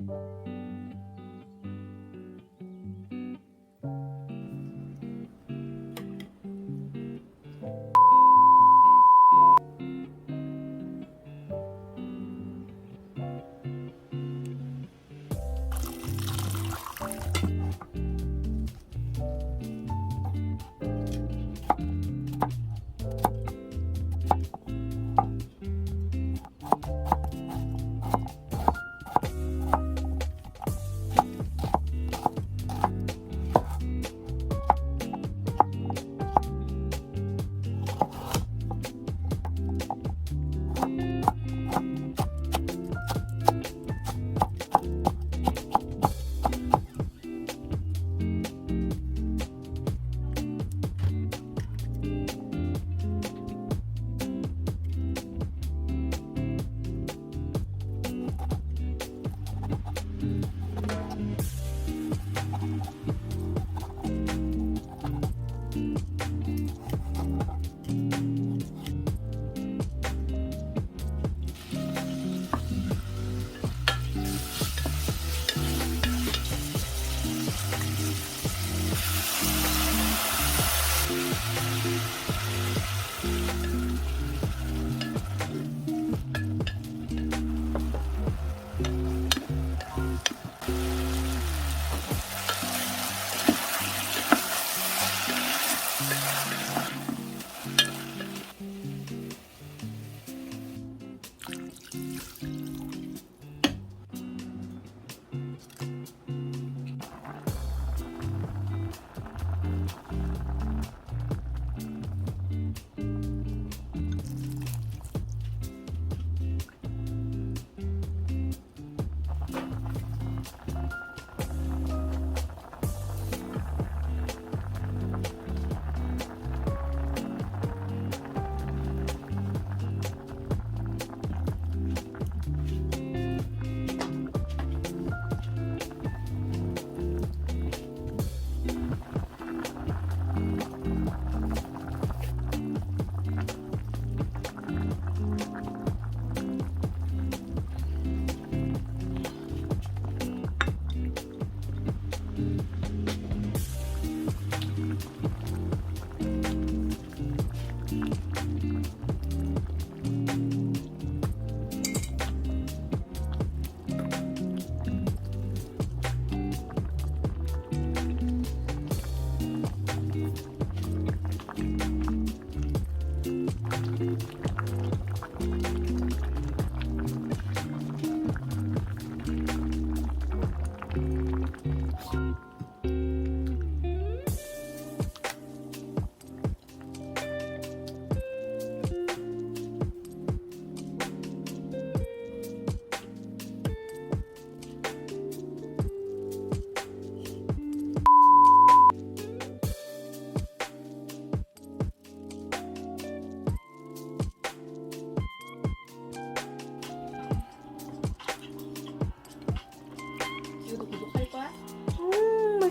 이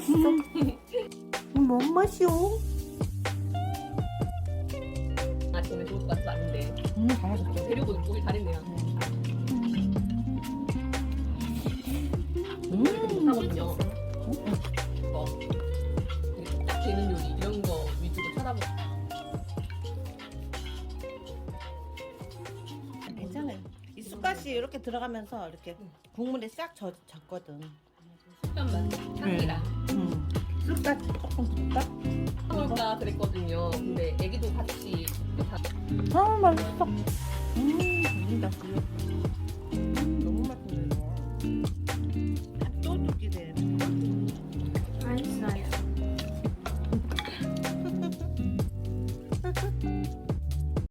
맛있어. 음, 뭔 맛이오? 아 저는 좋을 것 같아서 왔는데 음 잘하셨어. 데려고 오길 잘했네요. 음. 하거든요. 뭐, 이렇게 딱 되는 요리 이런 거 위주로 찾아보고 괜찮아요. 이 쑥갓이 이렇게 들어가면서 이렇게 국물에 싹 젖, 젖거든. 식감만 향이랑 음. 쑥갓 조금 줄까? 해볼까 그랬거든요. 근데 애기도 같이 다 아 맛있어. 음. 들려.